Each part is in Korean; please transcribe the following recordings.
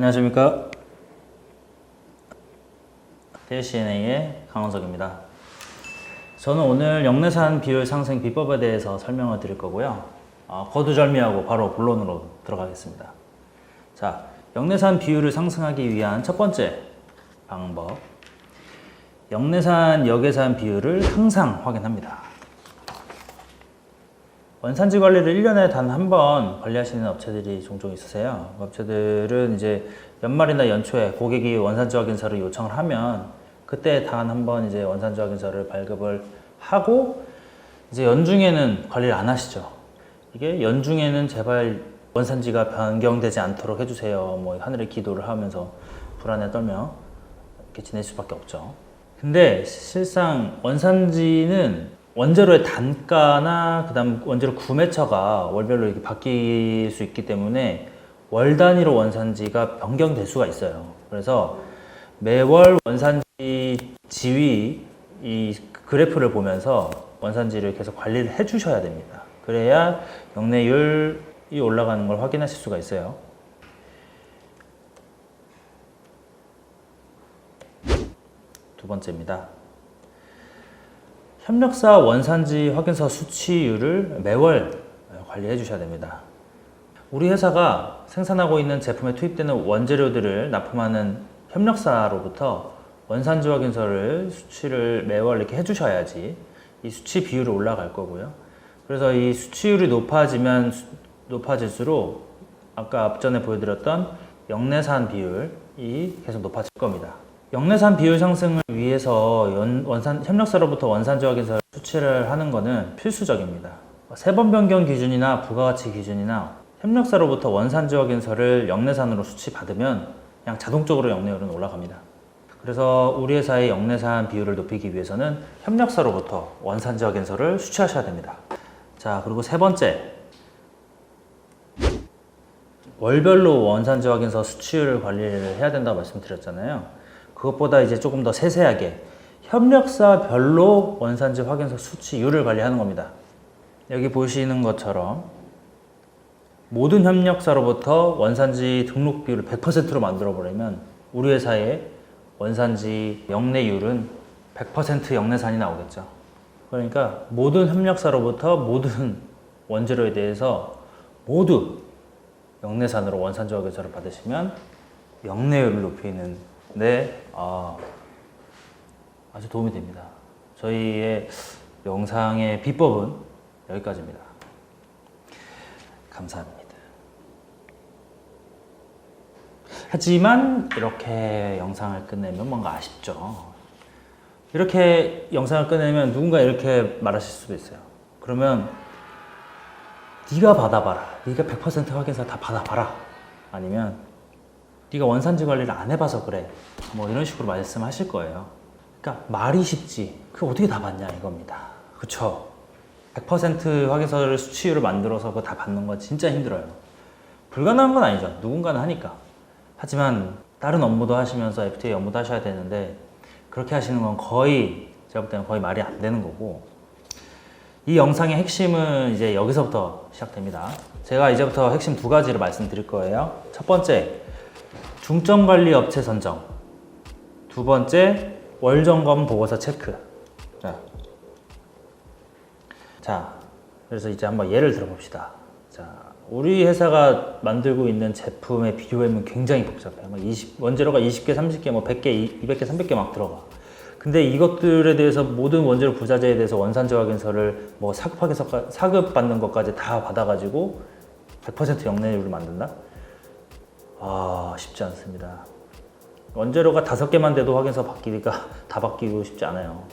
안녕하십니까. 대CNA의 강원석입니다. 저는 오늘 영내산 비율 상승 비법에 대해서 설명을 드릴 거고요. 어, 거두절미하고 바로 본론으로 들어가겠습니다. 자, 영내산 비율을 상승하기 위한 첫 번째 방법. 영내산, 역외산 비율을 항상 확인합니다. 원산지 관리를 1년에 단 한 번 관리하시는 업체들이 종종 있으세요. 그 업체들은 이제 연말이나 연초에 고객이 원산지 확인서를 요청을 하면 그때 단 한 번 이제 원산지 확인서를 발급을 하고 이제 연중에는 관리를 안 하시죠. 이게 연중에는 제발 원산지가 변경되지 않도록 해주세요. 뭐 하늘에 기도를 하면서 불안에 떨며 이렇게 지낼 수밖에 없죠. 근데 실상 원산지는 원재료의 단가나 그다음 원재료 구매처가 월별로 이렇게 바뀔 수 있기 때문에 월 단위로 원산지가 변경될 수가 있어요. 그래서 매월 원산지 지위 이 그래프를 보면서 원산지를 계속 관리를 해 주셔야 됩니다. 그래야 영내율이 올라가는 걸 확인하실 수가 있어요. 두 번째입니다. 협력사 원산지 확인서 수치율을 매월 관리해 주셔야 됩니다. 우리 회사가 생산하고 있는 제품에 투입되는 원재료들을 납품하는 협력사로부터 원산지 확인서를 수치를 매월 이렇게 해 주셔야지 이 수치 비율이 올라갈 거고요. 그래서 이 수치율이 높아지면 수- 높아질수록 아까 앞전에 보여드렸던 영내산 비율이 계속 높아질 겁니다. 영내산 비율 상승을 위해서 연- 원산, 협력사로부터 원산지 확인서 수치를 하는 것은 필수적입니다. 세번 변경 기준이나 부가가치 기준이나 협력사로부터 원산지 확인서를 영내산으로 수치 받으면 그냥 자동적으로 영내율은 올라갑니다. 그래서 우리 회사의 영내산 비율을 높이기 위해서는 협력사로부터 원산지 확인서를 수취하셔야 됩니다. 자, 그리고 세 번째. 월별로 원산지 확인서 수치율 관리를 해야 된다고 말씀드렸잖아요. 그것보다 이제 조금 더 세세하게 협력사별로 원산지 확인서 수치율을 관리하는 겁니다. 여기 보시는 것처럼 모든 협력사로부터 원산지 등록 비율을 100%로 만들어 버리면 우리 회사의 원산지 영내율은 100% 영내산이 나오겠죠. 그러니까 모든 협력사로부터 모든 원재료에 대해서 모두 영내산으로 원산지 확인서를 받으시면 영내율을 높이는 데 아, 아주 도움이 됩니다. 저희의 영상의 비법은 여기까지입니다. 감사합니다. 하지만 이렇게 영상을 끝내면 뭔가 아쉽죠. 이렇게 영상을 끝내면 누군가 이렇게 말하실 수도 있어요. 그러면 네가 받아봐라. 네가 100% 확인서 다 받아봐라. 아니면 네가 원산지 관리를 안 해봐서 그래. 뭐 이런 식으로 말씀하실 거예요. 그러니까 말이 쉽지. 그 어떻게 다 받냐 이겁니다. 그쵸? 100% 확인서를 수치율을 만들어서 그거 다 받는 건 진짜 힘들어요. 불가능한 건 아니죠. 누군가는 하니까. 하지만 다른 업무도 하시면서 FTA 업무도 하셔야 되는데 그렇게 하시는 건 거의 제가 볼 때는 거의 말이 안 되는 거고 이 영상의 핵심은 이제 여기서부터 시작됩니다. 제가 이제부터 핵심 두 가지를 말씀드릴 거예요. 첫 번째, 중점 관리 업체 선정. 두 번째, 월 점검 보고서 체크. 자, 자, 그래서 이제 한번 예를 들어봅시다. 자, 우리 회사가 만들고 있는 제품의 비교해보면 굉장히 복잡해요. 막 20, 원재료가 20개, 30개, 뭐 100개, 200개, 300개 막 들어가. 근데 이것들에 대해서 모든 원재료 부자재에 대해서 원산지 확인서를 뭐 사급하게서 사급 받는 것까지 다 받아가지고 100% 영내율을 만든다? 아 쉽지 않습니다. 원재료가 다섯 개만 돼도 확인서 바뀌니까 다 바뀌고 싶지 않아요.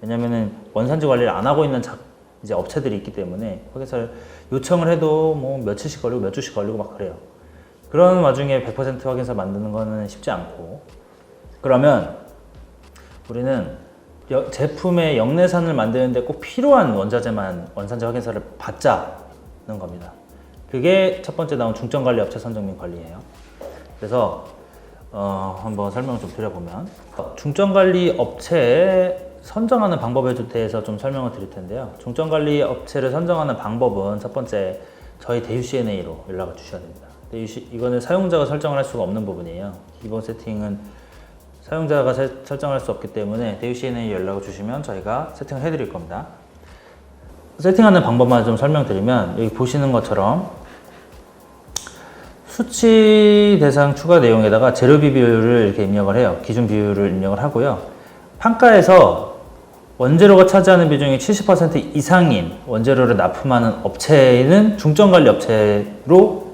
왜냐면은 원산지 관리를 안 하고 있는 자, 이제 업체들이 있기 때문에 확인서를 요청을 해도 뭐 며칠씩 걸리고 몇 주씩 걸리고 막 그래요. 그런 와중에 100% 확인서 만드는 거는 쉽지 않고 그러면 우리는 여- 제품의 영내산을 만드는데 꼭 필요한 원자재만 원산지 확인서를 받자는 겁니다. 그게 첫 번째 나온 중점관리 업체 선정 및 관리예요. 그래서 어, 한번 설명을 좀 드려보면 중점관리 업체 선정하는 방법에 대해서 좀 설명을 드릴 텐데요. 중점관리 업체를 선정하는 방법은 첫 번째 저희 대유 CNA로 연락을 주셔야 됩니다. 근데 이 시- 이거는 사용자가 설정을 할 수가 없는 부분이에요. 기본 세팅은 사용자가 세- 설정할 수 없기 때문에 대유CN에 연락을 주시면 저희가 세팅을 해드릴 겁니다. 세팅하는 방법만 좀 설명드리면 여기 보시는 것처럼 수치 대상 추가 내용에다가 재료비 비율을 이렇게 입력을 해요. 기준 비율을 입력을 하고요. 판가에서 원재료가 차지하는 비중이 70% 이상인 원재료를 납품하는 업체는 중점 관리 업체로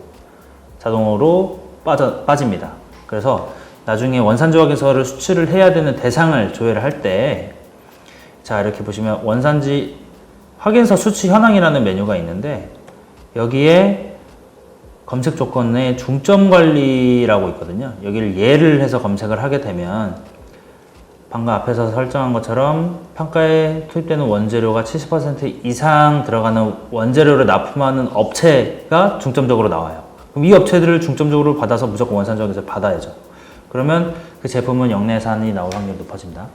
자동으로 빠져, 빠집니다. 그래서 나중에 원산지와 개서를 수출을 해야 되는 대상을 조회를 할 때, 자, 이렇게 보시면 원산지 확인서 수치 현황이라는 메뉴가 있는데, 여기에 검색 조건에 중점 관리라고 있거든요. 여기를 예를 해서 검색을 하게 되면, 방금 앞에서 설정한 것처럼 평가에 투입되는 원재료가 70% 이상 들어가는 원재료를 납품하는 업체가 중점적으로 나와요. 그럼 이 업체들을 중점적으로 받아서 무조건 원산 적에서 받아야죠. 그러면 그 제품은 영내산이 나올 확률이 높아집니다.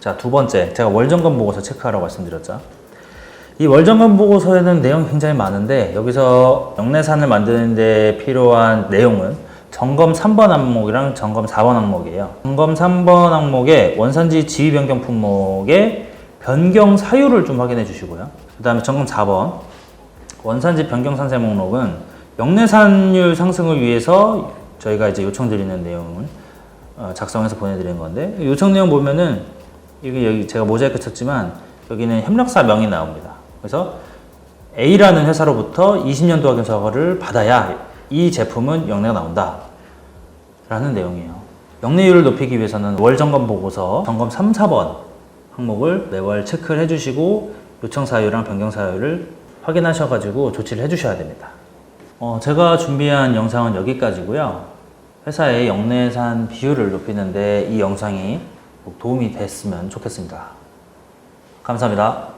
자, 두 번째. 제가 월점검 보고서 체크하라고 말씀드렸죠. 이 월점검 보고서에는 내용이 굉장히 많은데 여기서 영내산을 만드는 데 필요한 내용은 점검 3번 항목이랑 점검 4번 항목이에요. 점검 3번 항목에 원산지 지위 변경 품목의 변경 사유를 좀 확인해 주시고요. 그 다음에 점검 4번 원산지 변경 산세 목록은 영내산율 상승을 위해서 저희가 이제 요청드리는 내용을 어, 작성해서 보내드리는 건데 요청 내용 보면은 여기 여기 제가 모자이크 쳤지만 여기는 협력사 명이 나옵니다. 그래서 A라는 회사로부터 20년도 확인서를 받아야 이 제품은 영내가 나온다. 라는 내용이에요. 영내율을 높이기 위해서는 월 점검 보고서 점검 3, 4번 항목을 매월 체크를 해주시고 요청 사유랑 변경 사유를 확인하셔가지고 조치를 해주셔야 됩니다. 어, 제가 준비한 영상은 여기까지고요. 회사의 영내산 비율을 높이는데 이 영상이 도움이 됐으면 좋겠습니다. 감사합니다.